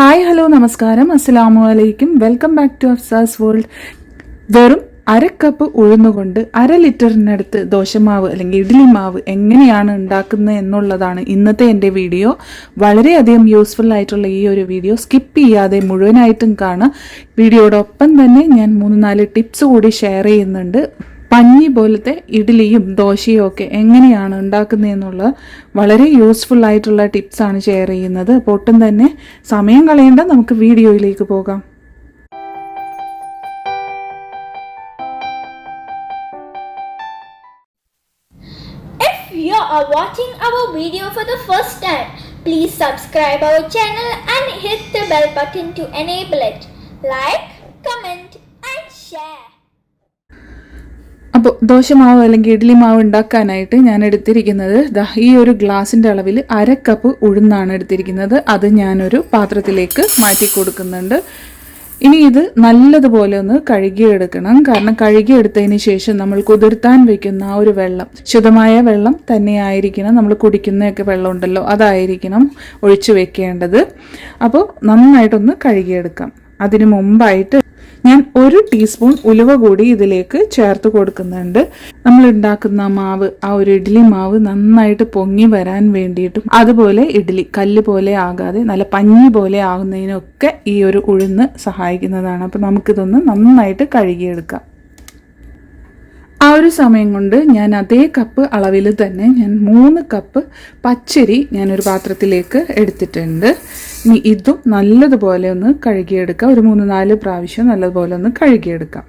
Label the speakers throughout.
Speaker 1: Hi hello നമസ്കാരം. അസ്സലാമു അലൈക്കും. Welcome back to Afsa's world വെറും അര കപ്പ് ഉഴുന്നുകൊണ്ട് അര ലിറ്ററിനടുത്ത് ദോശമാവ് അല്ലെങ്കിൽ ഇഡ്ഡലി മാവ് എങ്ങനെയാണ് ഉണ്ടാക്കുന്നത് എന്നുള്ളതാണ് ഇന്നത്തെ എന്റെ വീഡിയോ. വളരെയധികം യൂസ്ഫുൾ ആയിട്ടുള്ള ഈ ഒരു വീഡിയോ. സ്കിപ്പ് ചെയ്യാതെ മുഴുവനായിട്ടും കാണാം വീഡിയോടൊപ്പം തന്നെ ഞാൻ മൂന്ന് നാല് ടിപ്സ് കൂടി ഷെയർ ചെയ്യുന്നുണ്ട്. പഞ്ഞി പോലത്തെ ഇഡ്ഡലിയും ദോശയും ഒക്കെ എങ്ങനെയാണ് ഉണ്ടാക്കുന്നതെന്നുള്ള വളരെ യൂസ്ഫുൾ ആയിട്ടുള്ള ടിപ്സാണ് ഷെയർ ചെയ്യുന്നത് അപ്പോൾ ഒട്ടും തന്നെ സമയം കളയേണ്ട നമുക്ക് വീഡിയോയിലേക്ക് പോകാം
Speaker 2: you are watching our video for the first time, please subscribe our channel and hit the bell button to enable it. Like, comment and share.
Speaker 1: അപ്പോൾ ദോശമാവ് അല്ലെങ്കിൽ ഇഡ്ഡലി മാവ് ഉണ്ടാക്കാനായിട്ട് ഞാൻ എടുത്തിരിക്കുന്നത് ഈ ഒരു ഗ്ലാസിന്റെ അളവിൽ അര കപ്പ് ഉഴുന്നാണ് എടുത്തിരിക്കുന്നത്. അത് ഞാനൊരു പാത്രത്തിലേക്ക് മാറ്റി കൊടുക്കുന്നുണ്ട്. ഇനി ഇത് നല്ലതുപോലെ ഒന്ന് കഴുകിയെടുക്കണം. കാരണം കഴുകിയെടുത്തതിന് ശേഷം നമ്മൾ കുതിർത്താൻ വെക്കുന്ന ആ ഒരു വെള്ളം ശുദ്ധമായ വെള്ളം തന്നെയായിരിക്കണം. നമ്മൾ കുടിക്കുന്നതൊക്കെ വെള്ളം ഉണ്ടല്ലോ അതായിരിക്കണം ഒഴിച്ചു വെക്കേണ്ടത്. അപ്പോൾ നന്നായിട്ടൊന്ന് കഴുകിയെടുക്കാം. അതിനു മുമ്പായിട്ട് ഞാൻ ഒരു ടീസ്പൂൺ ഉലുവ കൂടി ഇതിലേക്ക് ചേർത്ത് കൊടുക്കുന്നുണ്ട്. നമ്മൾ ഉണ്ടാക്കുന്ന മാവ് ആ ഒരു ഇഡ്ഡലി മാവ് നന്നായിട്ട് പൊങ്ങി വരാൻ വേണ്ടിയിട്ടും അതുപോലെ ഇഡ്ഡലി കല്ല് പോലെ ആകാതെ നല്ല പഞ്ഞി പോലെ ആകുന്നതിനൊക്കെ ഈ ഒരു ഉഴുന്ന് സഹായിക്കുന്നതാണ്. അപ്പോൾ നമുക്കിതൊന്ന് നന്നായിട്ട് കഴുകിയെടുക്കാം. ആ ഒരു സമയം കൊണ്ട് ഞാൻ അതേ കപ്പ് അളവിൽ തന്നെ ഞാൻ മൂന്ന് കപ്പ് പച്ചരി ഞാനൊരു പാത്രത്തിലേക്ക് എടുത്തിട്ടുണ്ട്. ഇനി ഇതും നല്ലതുപോലെ ഒന്ന് കഴുകിയെടുക്കാം. ഒരു മൂന്ന് നാല് പ്രാവശ്യം നല്ലതുപോലെ ഒന്ന് കഴുകിയെടുക്കാം.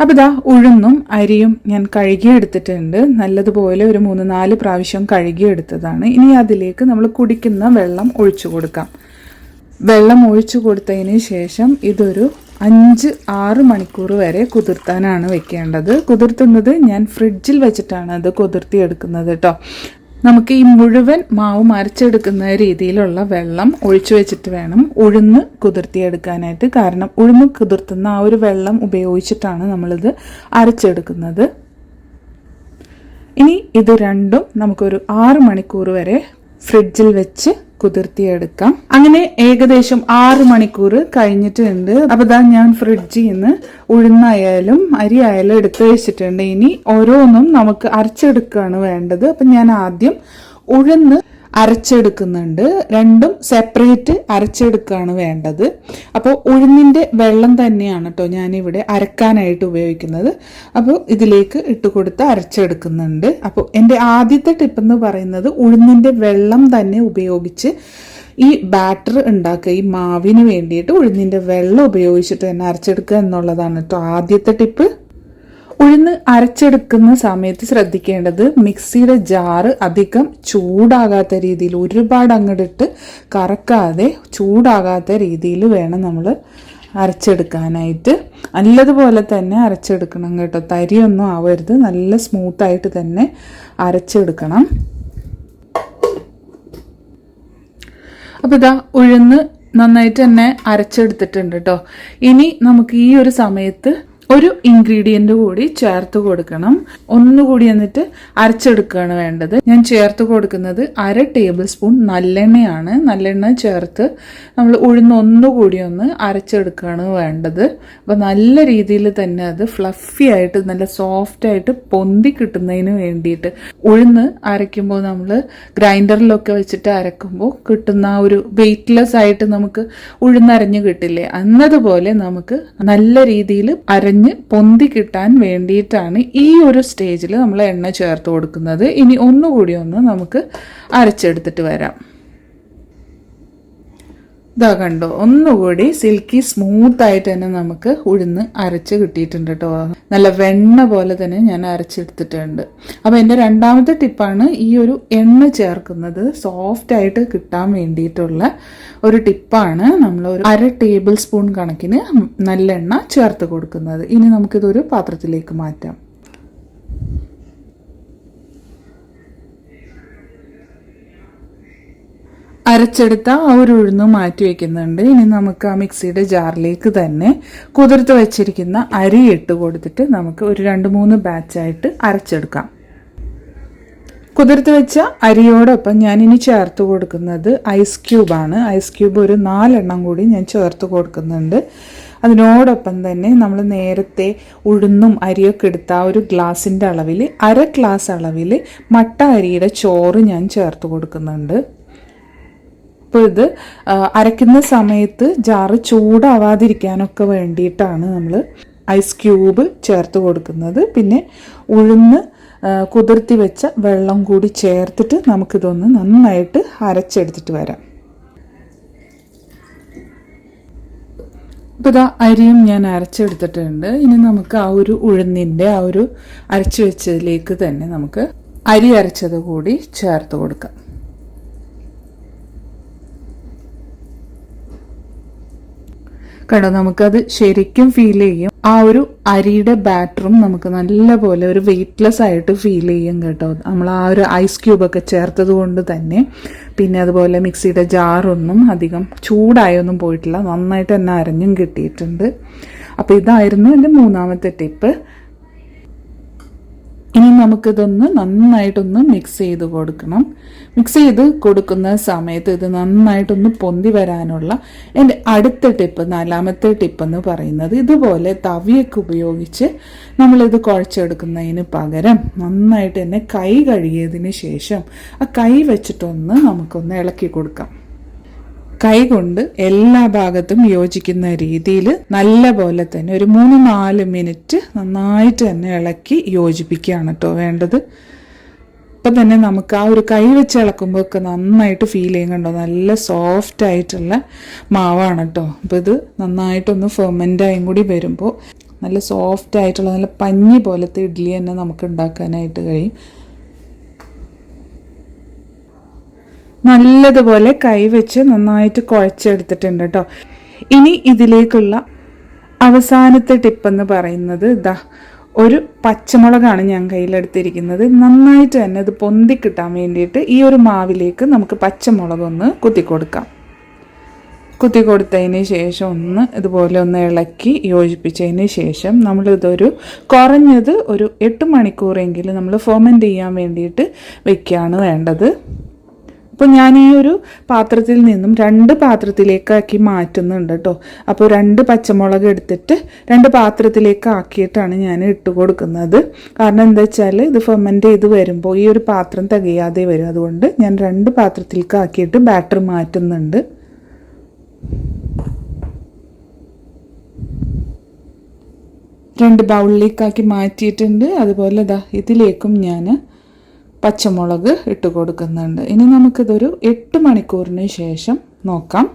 Speaker 1: അപ്പോൾ ഇതാ ഉഴുന്നും അരിയും ഞാൻ കഴുകിയെടുത്തിട്ടുണ്ട്. നല്ലതുപോലെ ഒരു മൂന്ന് നാല് പ്രാവശ്യം കഴുകിയെടുത്തതാണ്. ഇനി അതിലേക്ക് നമ്മൾ കുടിക്കുന്ന വെള്ളം ഒഴിച്ചു കൊടുക്കാം. വെള്ളം ഒഴിച്ചു കൊടുത്തതിന് ശേഷം ഇതൊരു അഞ്ച് ആറ് മണിക്കൂർ വരെ കുതിർത്താനാണ് വെക്കേണ്ടത്. കുതിർത്തുന്നത് ഞാൻ ഫ്രിഡ്ജിൽ വെച്ചിട്ടാണ് അത് കുതിർത്തി എടുക്കുന്നത് കേട്ടോ നമുക്ക് ഈ മുഴുവൻ മാവ് മരച്ചെടുക്കുന്ന രീതിയിലുള്ള വെള്ളം ഒഴിച്ചു വെച്ചിട്ട് വേണം ഉഴുന്ന് കുതിർത്തിയെടുക്കാനായിട്ട്. കാരണം ഉഴുന്ന് കുതിർത്തുന്ന ആ ഒരു വെള്ളം ഉപയോഗിച്ചിട്ടാണ് നമ്മളിത് അരച്ചെടുക്കുന്നത്. ഇനി ഇത് രണ്ടും നമുക്കൊരു ആറ് മണിക്കൂർ വരെ ഫ്രിഡ്ജിൽ വെച്ച് കുതിർത്തിയെടുക്കാം. അങ്ങനെ ഏകദേശം ആറ് മണിക്കൂർ കഴിഞ്ഞിട്ടുണ്ട്. അപ്പൊ ഇതാ ഞാൻ ഫ്രിഡ്ജിൽ നിന്ന് ഉഴുന്നായാലും അരി ആയാലും എടുത്തു വെച്ചിട്ടുണ്ട്. ഇനി ഓരോന്നും നമുക്ക് അരച്ചെടുക്കുകയാണ് വേണ്ടത്. അപ്പൊ ഞാൻ ആദ്യം ഉഴുന്ന് അരച്ചെടുക്കുന്നുണ്ട്. രണ്ടും സെപ്പറേറ്റ് അരച്ചെടുക്കുകയാണ് വേണ്ടത്. അപ്പോൾ ഉഴുന്നിന്റെ വെള്ളം തന്നെയാണ് കേട്ടോ ഞാനിവിടെ അരക്കാനായിട്ട് ഉപയോഗിക്കുന്നത്. അപ്പോൾ ഇതിലേക്ക് ഇട്ട് കൊടുത്ത് അരച്ചെടുക്കുന്നുണ്ട്. അപ്പോൾ എന്റെ ആദ്യത്തെ ടിപ്പ് എന്ന് പറയുന്നത് ഉഴുന്നിന്റെ വെള്ളം തന്നെ ഉപയോഗിച്ച് ഈ ബാറ്റർ ഉണ്ടാക്കുക. ഈ മാവിന് വേണ്ടിയിട്ട് ഉഴുന്നിന്റെ വെള്ളം ഉപയോഗിച്ചിട്ട് തന്നെ അരച്ചെടുക്കുക എന്നുള്ളതാണ് കേട്ടോ ആദ്യത്തെ ടിപ്പ് ഉഴുന്ന് അരച്ചെടുക്കുന്ന സമയത്ത് ശ്രദ്ധിക്കേണ്ടത് മിക്സിയുടെ ജാറ് അധികം ചൂടാകാത്ത രീതിയിൽ ഒരുപാട് അങ്ങോട്ടിട്ട് കറക്കാതെ ചൂടാകാത്ത രീതിയിൽ വേണം നമ്മൾ അരച്ചെടുക്കാനായിട്ട്. നല്ലതുപോലെ തന്നെ അരച്ചെടുക്കണം കേട്ടോ. തരിയൊന്നും ആവരുത്. നല്ല സ്മൂത്തായിട്ട് തന്നെ അരച്ചെടുക്കണം. അപ്പോൾ ഇതാ ഉഴുന്ന് നന്നായിട്ട് തന്നെ അരച്ചെടുത്തിട്ടുണ്ട് കേട്ടോ. ഇനി നമുക്ക് ഈ ഒരു സമയത്ത് ഒരു ഇൻഗ്രീഡിയന്റ് കൂടി ചേർത്ത് കൊടുക്കണം. ഒന്നുകൂടി എന്നിട്ട് അരച്ചെടുക്കുകയാണ് വേണ്ടത്. ഞാൻ ചേർത്ത് കൊടുക്കുന്നത് അര ടേബിൾ സ്പൂൺ നല്ലെണ്ണയാണ്. നല്ലെണ്ണ ചേർത്ത് നമ്മൾ ഉഴുന്ന് ഒന്നുകൂടി ഒന്ന് അരച്ചെടുക്കുകയാണ് വേണ്ടത്. അപ്പോൾ നല്ല രീതിയിൽ തന്നെ അത് ഫ്ലഫി ആയിട്ട് നല്ല സോഫ്റ്റ് ആയിട്ട് പൊന്തി കിട്ടുന്നതിന് വേണ്ടിയിട്ട് ഉഴുന്ന് അരയ്ക്കുമ്പോൾ നമ്മൾ ഗ്രൈൻഡറിലൊക്കെ വെച്ചിട്ട് അരക്കുമ്പോൾ കിട്ടുന്ന ആ ഒരു വെയ്റ്റ്ലെസ് ആയിട്ട് നമുക്ക് ഉഴുന്നരഞ്ഞ് കിട്ടില്ലേ? എന്നതുപോലെ നമുക്ക് നല്ല രീതിയിൽ അരഞ്ഞ് പൊന്തി കിട്ടാൻ വേണ്ടിയിട്ടാണ് ഈ ഒരു സ്റ്റേജിൽ നമ്മൾ എണ്ണ ചേർത്ത് കൊടുക്കുന്നത്. ഇനി ഒന്നുകൂടി ഒന്ന് നമുക്ക് അരച്ചെടുത്തിട്ട് വരാം. ഇതാ കണ്ടോ ഒന്നുകൂടി സിൽക്കി സ്മൂത്ത് ആയിട്ട് തന്നെ നമുക്ക് ഉഴുന്ന് അരച്ച് കിട്ടിയിട്ടുണ്ട് കേട്ടോ. നല്ല വെണ്ണ പോലെ തന്നെ ഞാൻ അരച്ചെടുത്തിട്ടുണ്ട്. അപ്പോൾ എന്റെ രണ്ടാമത്തെ ടിപ്പാണ് ഈ ഒരു എണ്ണ ചേർക്കുന്നത് സോഫ്റ്റ് ആയിട്ട് കിട്ടാൻ വേണ്ടിയിട്ടുള്ള ഒരു ടിപ്പാണ്. നമ്മൾ ഒരു അര ടേബിൾ സ്പൂൺ കണക്കിന് നല്ല എണ്ണ ചേർത്ത് കൊടുക്കുന്നത്. ഇനി നമുക്കിതൊരു പാത്രത്തിലേക്ക് മാറ്റാം. അരച്ചെടുത്ത ആ ഒരു ഉഴുന്ന് മാറ്റി വെക്കുന്നുണ്ട്. ഇനി നമുക്ക് ആ മിക്സിയുടെ ജാറിലേക്ക് തന്നെ കുതിർത്ത് വെച്ചിരിക്കുന്ന അരി ഇട്ട് കൊടുത്തിട്ട് നമുക്ക് ഒരു രണ്ട് മൂന്ന് ബാച്ചായിട്ട് അരച്ചെടുക്കാം. കുതിർത്ത് വെച്ച അരിയോടൊപ്പം ഞാനിനി ചേർത്ത് കൊടുക്കുന്നത് ഐസ് ക്യൂബാണ് ഐസ് ക്യൂബ് ഒരു നാലെണ്ണം കൂടി ഞാൻ ചേർത്ത് കൊടുക്കുന്നുണ്ട്. അതിനോടൊപ്പം തന്നെ നമ്മൾ നേരത്തെ ഉഴുന്നും അരിയൊക്കെ എടുത്ത ആ ഒരു ഗ്ലാസിന്റെ അളവിൽ അര ഗ്ലാസ് അളവിൽ മട്ട അരിയുടെ ചോറ് ഞാൻ ചേർത്ത് കൊടുക്കുന്നുണ്ട്. അപ്പോൾ ഇത് അരയ്ക്കുന്ന സമയത്ത് ജാറ് ചൂടാവാതിരിക്കാനൊക്കെ വേണ്ടിയിട്ടാണ് നമ്മൾ ഐസ് ക്യൂബ് ചേർത്ത് കൊടുക്കുന്നത്. പിന്നെ ഉഴുന്ന് കുതിർത്തി വെച്ച വെള്ളം കൂടി ചേർത്തിട്ട് നമുക്കിതൊന്ന് നന്നായിട്ട് അരച്ചെടുത്തിട്ട് വരാം. ഇപ്പോൾ ഇതാ അരിയും ഞാൻ അരച്ചെടുത്തിട്ടുണ്ട്. ഇനി നമുക്ക് ആ ഒരു ഉഴുന്നിന്റെ ആ ഒരു അരച്ചു വെച്ചതിലേക്ക് തന്നെ നമുക്ക് അരി അരച്ചത് കൂടി ചേർത്ത് കൊടുക്കാം. കണ്ടോ നമുക്കത് ശരിക്കും ഫീൽ ചെയ്യും. ആ ഒരു അരിയുടെ ബാറ്ററും നമുക്ക് നല്ലപോലെ ഒരു വെയ്റ്റ്ലെസ് ആയിട്ട് ഫീൽ ചെയ്യും കേട്ടോ. നമ്മൾ ആ ഒരു ഐസ് ക്യൂബൊക്കെ ചേർത്തത് കൊണ്ട് തന്നെ. പിന്നെ അതുപോലെ മിക്സിയുടെ ജാറൊന്നും അധികം ചൂടായൊന്നും പോയിട്ടില്ല. നന്നായിട്ട് തന്നെ അരഞ്ഞും കിട്ടിയിട്ടുണ്ട്. അപ്പോൾ ഇതായിരുന്നു എന്റെ മൂന്നാമത്തെ ടിപ്പ് ഇനി നമുക്കിതൊന്ന് നന്നായിട്ടൊന്ന് മിക്സ് ചെയ്ത് കൊടുക്കണം. മിക്സ് ചെയ്ത് കൊടുക്കുന്ന സമയത്ത് ഇത് നന്നായിട്ടൊന്ന് പൊന്തി വരാനുള്ള എന്റെ അടുത്ത ടിപ്പ് നാലാമത്തെ ടിപ്പ് എന്ന് പറയുന്നത് ഇതുപോലെ തവിയൊക്കെ ഉപയോഗിച്ച് നമ്മളിത് കുഴച്ചെടുക്കുന്നതിന് പകരം നന്നായിട്ട് തന്നെ കൈ കഴുകിയതിന് ശേഷം ആ കൈ വെച്ചിട്ടൊന്ന് നമുക്കൊന്ന് ഇളക്കി കൊടുക്കാം. കൈ കൊണ്ട് എല്ലാ ഭാഗത്തും യോജിക്കുന്ന രീതിയിൽ നല്ല പോലെ തന്നെ ഒരു മൂന്ന് നാല് മിനിറ്റ് നന്നായിട്ട് തന്നെ ഇളക്കി യോജിപ്പിക്കുകയാണ് കേട്ടോ വേണ്ടത്. ഇപ്പം തന്നെ നമുക്ക് ആ ഒരു കൈ വെച്ച് ഇളക്കുമ്പോൾ ഒക്കെ നന്നായിട്ട് ഫീൽ ചെയ്യുന്നുണ്ടോ നല്ല സോഫ്റ്റ് ആയിട്ടുള്ള മാവാണ് കേട്ടോ. അപ്പോൾ ഇത് നന്നായിട്ടൊന്ന് ഫെർമെന്റായും കൂടി വരുമ്പോൾ നല്ല സോഫ്റ്റ് ആയിട്ടുള്ള നല്ല പഞ്ഞി പോലത്തെ ഇഡ്ഡലി തന്നെ നമുക്ക് ഉണ്ടാക്കാനായിട്ട് കഴിയും. നല്ലതുപോലെ കൈവച്ച് നന്നായിട്ട് കുഴച്ചെടുത്തിട്ടുണ്ട് കേട്ടോ ഇനി ഇതിലേക്കുള്ള അവസാനത്തെ ടിപ്പ് എന്ന് പറയുന്നത് ഇതാ ഒരു പച്ചമുളകാണ് ഞാൻ കയ്യിലെടുത്തിരിക്കുന്നത്. നന്നായിട്ട് തന്നെ അത് പൊന്തി കിട്ടാൻ വേണ്ടിയിട്ട് ഈ ഒരു മാവിലേക്ക് നമുക്ക് പച്ചമുളകൊന്ന് കുത്തി കൊടുക്കാം കുത്തി കൊടുത്തതിന് ശേഷം ഒന്ന് ഇതുപോലെ ഒന്ന് ഇളക്കി യോജിപ്പിച്ചതിന് ശേഷം നമ്മളിതൊരു കുറഞ്ഞത് ഒരു എട്ട് മണിക്കൂറെങ്കിലും നമ്മൾ ഫെർമെന്റ് ചെയ്യാൻ വേണ്ടിയിട്ട് വെക്കുകയാണ് വേണ്ടത്. അപ്പോൾ ഞാൻ ഈ ഒരു പാത്രത്തിൽ നിന്നും രണ്ട് പാത്രത്തിലേക്കാക്കി മാറ്റുന്നുണ്ട് കേട്ടോ അപ്പോൾ രണ്ട് പച്ചമുളക് എടുത്തിട്ട് രണ്ട് പാത്രത്തിലേക്ക് ആക്കിയിട്ടാണ് ഞാൻ ഇട്ട് കൊടുക്കുന്നത്. കാരണം എന്താ വെച്ചാൽ ഇത് ഫെർമെന്റ് ചെയ്ത് വരുമ്പോൾ ഈ ഒരു പാത്രം തികയാതെ വരും. അതുകൊണ്ട് ഞാൻ രണ്ട് പാത്രത്തിലേക്ക് ആക്കിയിട്ട് ബാറ്റർ മാറ്റുന്നുണ്ട്. രണ്ട് ബൗളിലേക്കാക്കി മാറ്റിയിട്ടുണ്ട്. അതുപോലെ ദാ ഇതിലേക്കും ഞാൻ പച്ചമുളക് ഇട്ട് കൊടുക്കുന്നുണ്ട്. ഇനി നമുക്കിതൊരു എട്ട് മണിക്കൂറിന് ശേഷം നോക്കാം.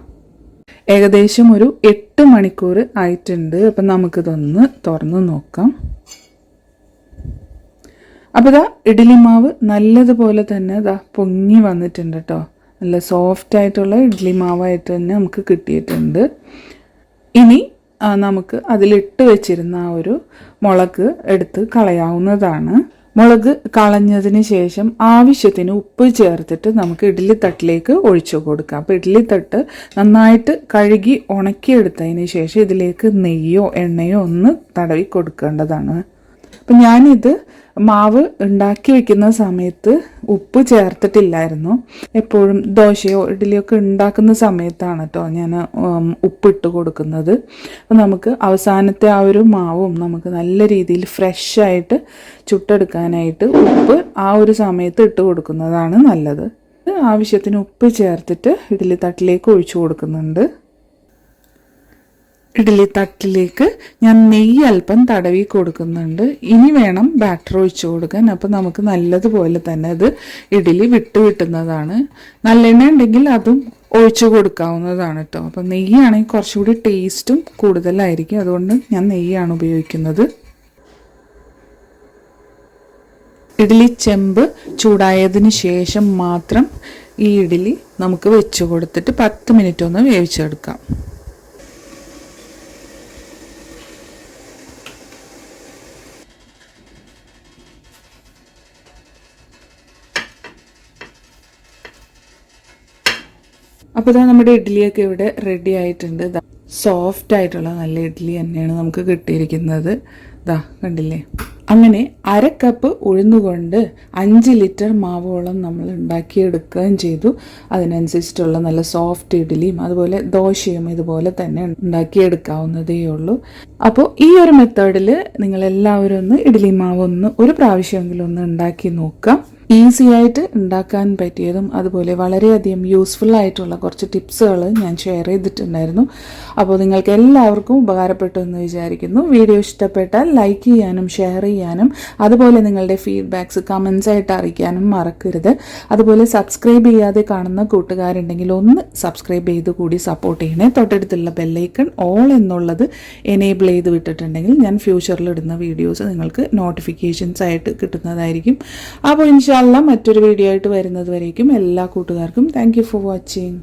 Speaker 1: ഏകദേശം ഒരു എട്ട് മണിക്കൂർ ആയിട്ടുണ്ട്. അപ്പം നമുക്കിതൊന്ന് തുറന്ന് നോക്കാം. അപ്പോൾ ഇതാ ഇഡ്ഡലി മാവ് നല്ലതുപോലെ തന്നെ ഇതാ പൊങ്ങി വന്നിട്ടുണ്ട് കേട്ടോ. നല്ല സോഫ്റ്റ് ആയിട്ടുള്ള ഇഡ്ഡലി മാവായിട്ട് തന്നെ നമുക്ക് കിട്ടിയിട്ടുണ്ട്. ഇനി നമുക്ക് അതിലിട്ട് വെച്ചിരുന്ന ആ ഒരു മുളക് എടുത്ത് കളയാവുന്നതാണ്. മുളക് കളഞ്ഞതിന് ശേഷം ആവശ്യത്തിന് ഉപ്പ് ചേർത്തിട്ട് നമുക്ക് ഇഡ്ഡലി തട്ടിലേക്ക് ഒഴിച്ചു കൊടുക്കാം. അപ്പോൾ ഇഡ്ഡലി തട്ട് നന്നായിട്ട് കഴുകി ഉണക്കിയെടുത്തതിന് ശേഷം ഇതിലേക്ക് നെയ്യോ എണ്ണയോ ഒന്ന് തടവി കൊടുക്കേണ്ടതാണ്. അപ്പം ഞാനിത് മാവ് ഉണ്ടാക്കി വെക്കുന്ന സമയത്ത് ഉപ്പ് ചേർത്തിട്ടില്ലായിരുന്നു. എപ്പോഴും ദോശയോ ഇഡ്ഡലിയോ ഒക്കെ ഉണ്ടാക്കുന്ന സമയത്താണ് കേട്ടോ ഞാൻ ഉപ്പിട്ട് കൊടുക്കുന്നത്. അപ്പം നമുക്ക് അവസാനത്തെ ആ ഒരു മാവും നമുക്ക് നല്ല രീതിയിൽ ഫ്രഷായിട്ട് ചുട്ടെടുക്കാനായിട്ട് ഉപ്പ് ആ ഒരു സമയത്ത് ഇട്ട് കൊടുക്കുന്നതാണ് നല്ലത്. ആവശ്യത്തിന് ഉപ്പ് ചേർത്തിട്ട് ഇഡ്ഡലി തട്ടിലേക്ക് ഒഴിച്ചു കൊടുക്കുന്നുണ്ട്. ഇഡ്ഡലി തട്ടിലേക്ക് ഞാൻ നെയ്യ് അല്പം തടവി കൊടുക്കുന്നുണ്ട്. ഇനി വേണം ബാറ്റർ ഒഴിച്ചു കൊടുക്കാൻ. അപ്പം നമുക്ക് നല്ലതുപോലെ തന്നെ അത് ഇഡ്ഡലി വിട്ട് കിട്ടുന്നതാണ്. നല്ലെണ്ണ ഉണ്ടെങ്കിൽ അതും ഒഴിച്ചു കൊടുക്കാവുന്നതാണ് കേട്ടോ അപ്പം നെയ്യാണെങ്കിൽ കുറച്ചുകൂടി ടേസ്റ്റും കൂടുതലായിരിക്കും. അതുകൊണ്ട് ഞാൻ നെയ്യാണ് ഉപയോഗിക്കുന്നത്. ഇഡ്ഡലി ചെമ്പ് ചൂടായതിന് ശേഷം മാത്രം ഈ ഇഡ്ഡലി നമുക്ക് വെച്ച് കൊടുത്തിട്ട് പത്ത് മിനിറ്റ് ഒന്ന് വേവിച്ചെടുക്കാം. അപ്പോൾ ഇതാ നമ്മുടെ ഇഡ്ഡലിയൊക്കെ ഇവിടെ റെഡി ആയിട്ടുണ്ട്. സോഫ്റ്റ് ആയിട്ടുള്ള നല്ല ഇഡ്ഡലി തന്നെയാണ് നമുക്ക് കിട്ടിയിരിക്കുന്നത്. ഇതാ കണ്ടില്ലേ? അങ്ങനെ അര കപ്പ് ഉഴുന്നുകൊണ്ട് അഞ്ച് ലിറ്റർ മാവോളം നമ്മൾ ഉണ്ടാക്കിയെടുക്കുകയും ചെയ്തു. അതിനനുസരിച്ചിട്ടുള്ള നല്ല സോഫ്റ്റ് ഇഡ്ഡലിയും അതുപോലെ ദോശയും ഇതുപോലെ തന്നെ ഉണ്ടാക്കിയെടുക്കാവുന്നതേ ഉള്ളൂ. അപ്പോൾ ഈ ഒരു മെത്തേഡിൽ നിങ്ങളെല്ലാവരും ഒന്ന് ഇഡ്ഡലി മാവ് ഒന്ന് ഒരു പ്രാവശ്യമെങ്കിലും ഒന്ന് ഉണ്ടാക്കി നോക്കാം. ഈസി ആയിട്ട് ഉണ്ടാക്കാൻ പറ്റിയതും അതുപോലെ വളരെയധികം യൂസ്ഫുൾ ആയിട്ടുള്ള കുറച്ച് ടിപ്സുകൾ ഞാൻ ഷെയർ ചെയ്തിട്ടുണ്ടായിരുന്നു. അപ്പോൾ നിങ്ങൾക്ക് എല്ലാവർക്കും ഉപകാരപ്പെട്ടു എന്ന് വിചാരിക്കുന്നു. വീഡിയോ ഇഷ്ടപ്പെട്ടാൽ ലൈക്ക് ചെയ്യാനും ഷെയർ ചെയ്യാനും അതുപോലെ നിങ്ങളുടെ ഫീഡ്ബാക്സ് കമൻസ് ആയിട്ട് അറിയിക്കാനും മറക്കരുത്. അതുപോലെ സബ്സ്ക്രൈബ് ചെയ്യാതെ കാണുന്ന കൂട്ടുകാരുണ്ടെങ്കിൽ ഒന്ന് സബ്സ്ക്രൈബ് ചെയ്ത് കൂടി സപ്പോർട്ട് ചെയ്യണേ. തൊട്ടടുത്തുള്ള ബെല്ലൈക്കൺ ഓൾ എന്നുള്ളത് എനേബിൾ ചെയ്ത് വിട്ടിട്ടുണ്ടെങ്കിൽ ഞാൻ ഫ്യൂച്ചറിൽ ഇടുന്ന വീഡിയോസ് നിങ്ങൾക്ക് നോട്ടിഫിക്കേഷൻസ് ആയിട്ട് കിട്ടുന്നതായിരിക്കും. അപ്പോൾ ഇൻഷാല്ല മറ്റൊരു വീഡിയോ ആയിട്ട് വരുന്നത് വരേക്കും എല്ലാ കൂട്ടുകാർക്കും. Thank for watching